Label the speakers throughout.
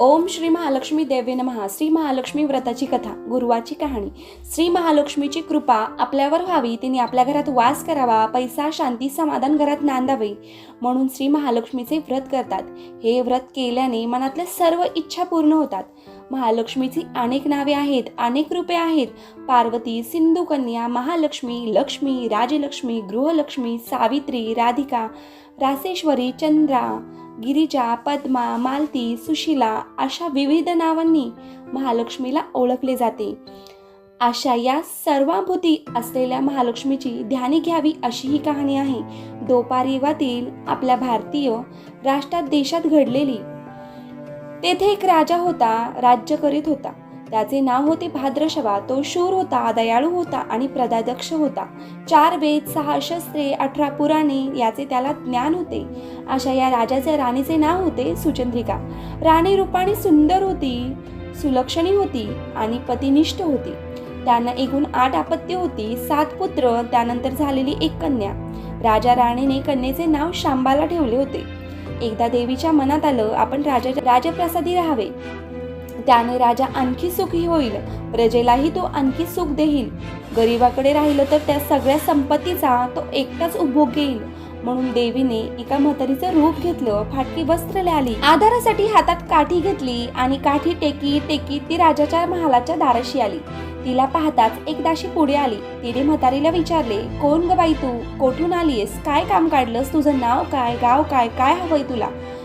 Speaker 1: ओम श्री महालक्ष्मी देवे नमहा श्री महालक्ष्मी व्रताची कथा गुरुवाची कहाणी. श्री महालक्ष्मीची कृपा आपल्यावर व्हावी तिने आपल्या घरात वास करावा पैसा शांती समाधान घरात नांदावे म्हणून श्री महालक्ष्मीचे व्रत करतात. हे व्रत केल्याने मनातल्या सर्व इच्छा पूर्ण होतात. महालक्ष्मीची अनेक नावे आहेत अनेक रूपे आहेत. पार्वती सिंधू कन्या महालक्ष्मी लक्ष्मी राजलक्ष्मी गृहलक्ष्मी सावित्री राधिका रासेश्वरी चंद्रा गिरिजा पद्मा मालती सुशिला अशा विविध नावांनी महालक्ष्मीला ओळखले जाते. अशा या सर्वाभूती असलेल्या महालक्ष्मीची ध्यानी घ्यावी अशी ही कहाणी आहे. दोपारीवातील आपल्या भारतीय राष्ट्रात देशात घडलेली. तेथे एक राजा होता राज्य करीत होता. त्याचे नाव होते भाद्रशवा तो शूर होता दयाळू होता आणि प्रदादक्ष होता. चार वेद सहा शस्त्रे अठरा पुराणे याचे त्याला ज्ञान होते. अशा या राजाच्या राणीचे नाव होते सुचंद्रिका. राणी रूपाणी सुंदर होती सुलक्षणी होती आणि पतिनिष्ठ होती. त्यांना एकूण आठ अपत्य होती. सात पुत्र त्यानंतर झालेली एक कन्या. राजा राणीने कन्येचे नाव शांबाला ठेवले होते. एकदा देवीच्या मनात आलं आपण राजा राजप्रसादी राहावे. त्याने राजा आणखी सुखी होईल. प्रजेलाही तो आणखी सुख देईल. गरिबाकडे राहिलं तर त्या सगळ्या संपत्तीचा तो एकटाच उपभोग घेईल. म्हणून देवीने एका म्हातारीचं रूप घेतलं फाटकी वस्त्र आली आधारासाठी हातात काठी घेतली आणि काठी टेकी टेकी ती राजाच्या महालाच्या दाराशी आली. तिला पाहताच एक दाशी पुढे आली. तिने म्हातारीला विचारले कोण ग बाई तू? कोठून आलीयस? काय काम काढलंस? तुझं नाव काय? गाव काय? काय हवंय तुला?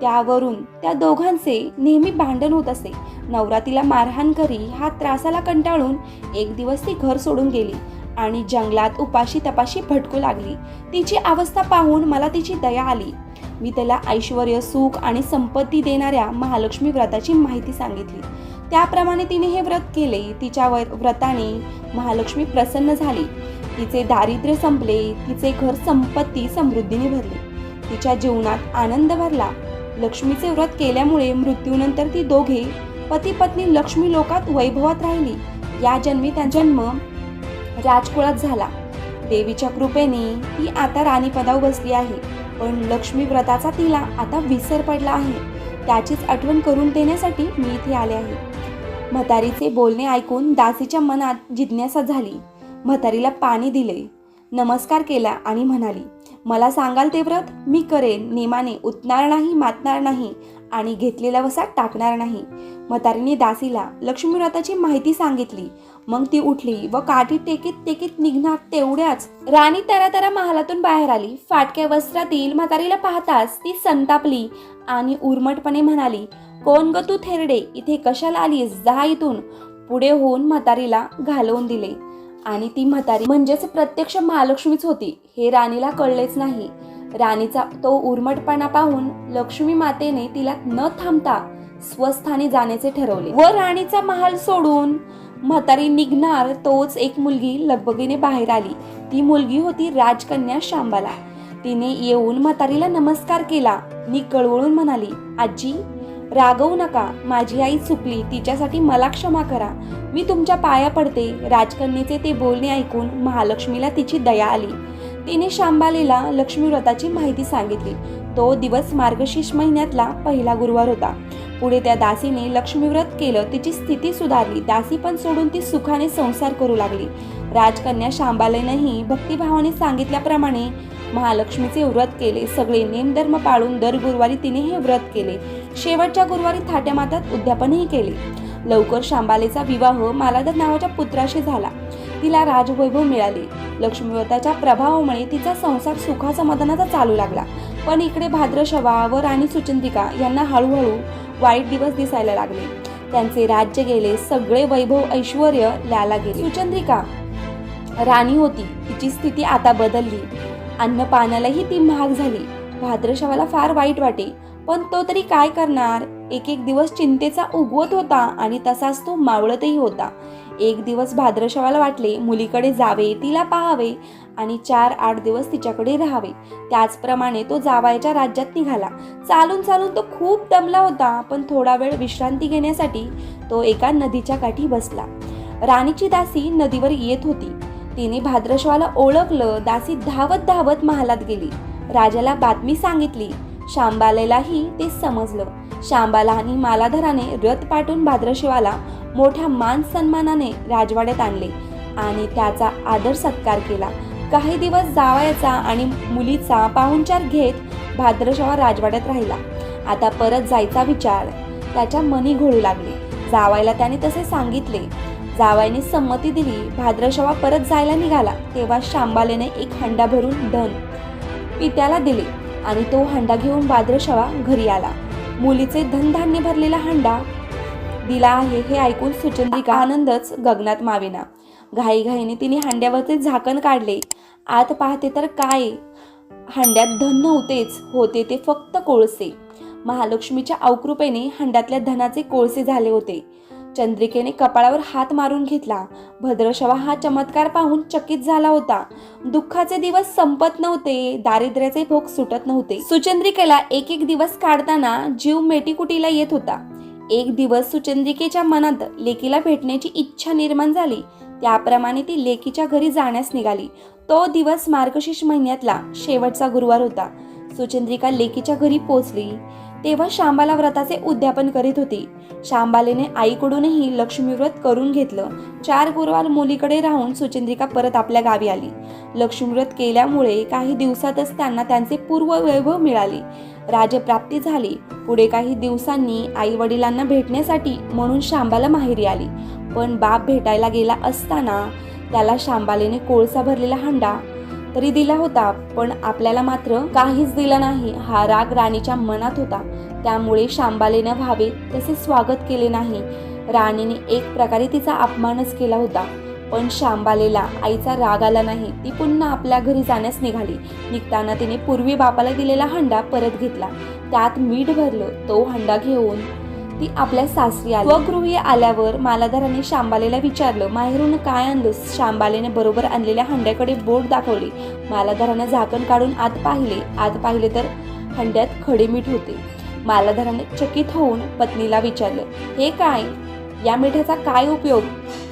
Speaker 1: त्यावरून त्या दोघांचे नेहमी भांडण होत असे. नवरा तिला मारहाण करी हा त्रासाला कंटाळून एक दिवस ती घर सोडून गेली आणि जंगलात उपाशी तपाशी भटकू लागली. तिची अवस्था पाहून मला तिची दया आली. मी त्याला ऐश्वर सुख आणि संपत्ती देणाऱ्या महालक्ष्मी व्रताची माहिती सांगितली. त्याप्रमाणे तिने हे व्रत केले. तिच्या व्रताने महालक्ष्मी प्रसन्न झाली. तिचे दारिद्र्य संपले. तिचे घर संपत्ती समृद्धीने भरले. तिच्या जीवनात आनंद भरला. लक्ष्मीचे व्रत केल्यामुळे मृत्यूनंतर ती दोघे पती पत्नी लक्ष्मी लोकात वैभवात राहिली. या जन्मी त्यांचा जन्म राजकुळात झाला. देवीच्या कृपेने ती आता राणीपदावर बसली आहे. पण लक्ष्मी व्रताचा तिला आता विसर पडला आहे. त्याचीच आठवण करून देण्यासाठी मी इथे आले आहे. म्हातारीचे बोलणे ऐकून दासीच्या मनात जिज्ञासा झाली. म्हातारीला पाणी दिले. नमस्कार केला आणि म्हणाली मला सांगाल ते व्रत मी करेन नेमाने उतणार नाही मातणार नाही आणि घेतलेला वसा टाकणार नाही. म्हातारीने दासीला लक्ष्मीव्रताची माहिती सांगितली. मग ती उठली व काठी टेकीत टेकीत निघणार तेवढ्याच. राणी तरातरा महालातून बाहेर आली. फाटक्या वस्त्रातील म्हातारीला पाहताच ती संतापली आणि उर्मटपणे म्हणाली कोण ग तू थेरडे? इथे कशाला आलीस? जा इथून. पुढे होऊन म्हातारीला घालवून दिले. आणि ती म्हातारी म्हणजेच प्रत्यक्ष महालक्ष्मीच होती. हे राणीला कळलेच नाही. राणीचा तो उर्मटपणा पाहून लक्ष्मी मातेने तिला न थांबता स्वस्थानी जाण्याचे ठरवले. व राणीचा महाल सोडून म्हातारी निघणार तोच एक मुलगी लगबगीने बाहेर आली. ती मुलगी होती राजकन्या शांबाला तिने येऊन म्हातारीला नमस्कार केला. मी कळवळून म्हणाली आजी रागवू नका माझी आई चुकली तिच्यासाठी मला क्षमा करा. मी तुमच्या पाया पडते राजकन्येचे ते बोलणे ऐकून महालक्ष्मीला तिची दया आली. तिने शांबालेला लक्ष्मीव्रताची माहिती सांगितली. तो दिवस मार्गशीर्ष महिन्यातला पहिला गुरुवार होता. पुढे त्या दासीने लक्ष्मीव्रत केलं तिची स्थिती सुधारली. दासी पण सोडून ती सुखाने संसार करू लागली. राजकन्या शांबालेनंही भक्तिभावाने सांगितल्याप्रमाणे महालक्ष्मीचे व्रत केले. सगळे नेमधर्म पाळून दर गुरुवारी तिने हे व्रत केले. शेवटच्या गुरुवारी थाट्या मातात उद्यापनही केले. लवकर शांबालेचा विवाह मालाधर नावाच्या पुत्राशी झाला. तिला राजवैभव मिळाले. लक्ष्मीव्रताच्या प्रभावामुळे तिचा संसार सुखासमाधानाचा चालू लागला. पण इकडे भाद्रशवा व राणी सुचंतिका यांना हळूहळू वाईट दिवस दिसायला लागले. त्यांचे राज्य गेले सगळे वैभव ऐश्वर ल्याला गेले. सुचंद्रिका राणी होती. तिची स्थिती आता बदलली. अन्न पाण्यालाही ती महाग झाली. भाद्रशवाला फार वाईट वाटे. पण तो तरी काय करणार? एक एक दिवस चिंतेचा उगवत होता आणि तसाच तो मावळतही होता. एक दिवस भाद्रशवाला वाटले मुलीकडे जावे तिला पाहावे आणि चार आठ दिवस तिच्याकडे राहावे. त्याचप्रमाणे तो जावायच्या राज्यात निघाला. चालून चालून तो खूप दमला होता पण थोडा वेळ विश्रांती घेण्यासाठी तो एका नदीच्या काठी बसला. राणीची दासी नदीवर येत होती. तिने भाद्रशवाला ओळखलं दासी धावत धावत महालात गेली. राजाला बातमी सांगितली शांबालेलाही ते समजलं. शांबाला आणि मालाधराने रथ पाठवून भाद्रशिवाला मोठ्या मान सन्मानाने राजवाड्यात आणले आणि त्याचा आदर सत्कार केला. काही दिवस जावयाचा आणि मुलीचा पाहुणचार घेत भाद्रशवा राजवाड्यात राहिला. आता परत जायचा विचार त्याच्या मनी घोळू लागले. जावायला त्याने तसे सांगितले. जावायने संमती दिली भाद्रशवा परत जायला निघाला तेव्हा शांबालेने एक हंडा भरून धन पित्याला दिले. आणि तो हंडा घेऊन बाद्रशवा घरी आला. मुलीचे धनधान्य भरलेला हंडा दिला आहे हे ऐकून सुचंद्रिका आनंदच गगनात मावेना. घाईघाईने तिने हांड्यावरचे झाकण काढले. आत पाहते तर काय? हंड्यात धन नव्हतेच होते ते फक्त कोळसे. महालक्ष्मीच्या अवकृपेने हंड्यातल्या धनाचे कोळसे झाले होते. चंद्रिकेने कपाळावर हात मारून घेतला. भद्रशवा हा चमत्कार पाहून चकित झाला होता. दुःखाचे दिवस संपत नव्हते दारिद्र्याचे भोग सुटत नव्हते. सुचंद्रिकेला एक एक दिवस काढताना जीव मेटीकुटीला येत होता. एक दिवस सुचंद्रिकेच्या मनात लेकीला भेटण्याची इच्छा निर्माण झाली. त्याप्रमाणे ती लेकीच्या घरी जाण्यास निघाली. तो दिवस मार्गशीर्ष महिन्यातला शेवटचा गुरुवार होता. सुचंद्रिका लेकीच्या घरी पोचली तेव्हा शांबाला व्रताचे उद्यापन करीत होती. शांबालेने आईकडूनही लक्ष्मीव्रत करून घेतलं. चार गुरुवार मुलीकडे राहून सुचंद्रिका परत आपल्या गावी आली. लक्ष्मीव्रत केल्यामुळे काही दिवसातच त्यांना त्यांचे पूर्व वैभव मिळाले. राजप्राप्ती झाली. पुढे काही दिवसांनी आई वडिलांना भेटण्यासाठी म्हणून शांबाला माहेरी आली. पण बाप भेटायला गेला असताना त्याला शांबालेने कोळसा भरलेला हंडा तरी दिला होता पण आपल्याला मात्र काहीच दिलं नाही. हा राग राणीच्या मनात होता. त्यामुळे शांबालेनं व्हावे तसे स्वागत केले नाही. राणीने एक प्रकारे तिचा अपमानच केला होता. पण शांबालेला आईचा राग आला नाही. ती पुन्हा आपल्या घरी जाण्यास निघाली. निघताना तिने पूर्वी बापाला दिलेला हंडा परत घेतला. त्यात मीठ भरलं. तो हंडा घेऊन ती आपल्या सासरी आली. स्वगृही आल्यावर मालाधाराने शांबालेला विचारलं माहेरून काय आणलंस? शांबालेने बरोबर आणलेल्या हंड्याकडे बोट दाखवले. मालाधाराने झाकण काढून आत पाहिले. आत पाहिले तर हंड्यात खडे मीठ होते. मालाधाराने चकित होऊन पत्नीला विचारलं हे काय? या मिठाचा काय उपयोग?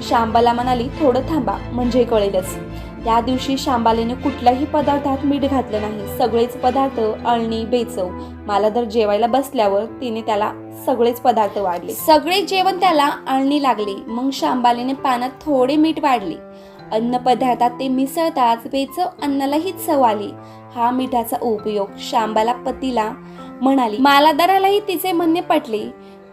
Speaker 1: शांबाला म्हणाली थोडं थांबा म्हणजे कळेलच. या दिवशी शांबालेने कुठल्याही पदार्थात मीठ घातलं नाही. सगळेच पदार्थ अळणी बेचव मला तर जेवायला बसल्यावर तिने त्याला सगळेच पदार्थ वाढले. सगळे जेवण त्याला अळणी लागले. मग शांबालेने पानात थोडे मीठ वाढले. अन्न पदार्थात ते मिसळताच बेचव अन्नालाही चव आली. हा मिठाचा उपयोग शांबाला पतीला म्हणाली मालादारालाही तिचे म्हणणे पटले.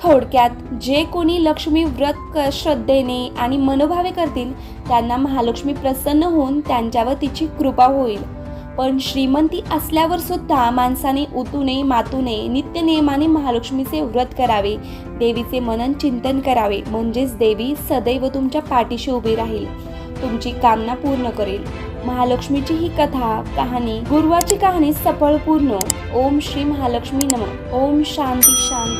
Speaker 1: थोडक्यात जे कोणी लक्ष्मी व्रत क- श्रद्धेने आणि मनोभावे करतील त्यांना महालक्ष्मी प्रसन्न होऊन त्यांच्यावर तिची कृपा होईल. पण श्रीमंती असल्यावर सुद्धा माणसाने उतूने मातूने नित्य नियमाने महालक्ष्मीचे व्रत करावे देवीचे मनन चिंतन करावे म्हणजेच देवी सदैव तुमच्या पाठीशी उभी राहील. तुमची कामना पूर्ण करेल. महालक्ष्मीची ही कथा कहाणी गुरुवाची कहाणी सफळ पूर्ण. ओम श्री महालक्ष्मी नम. ओम शांती शांती.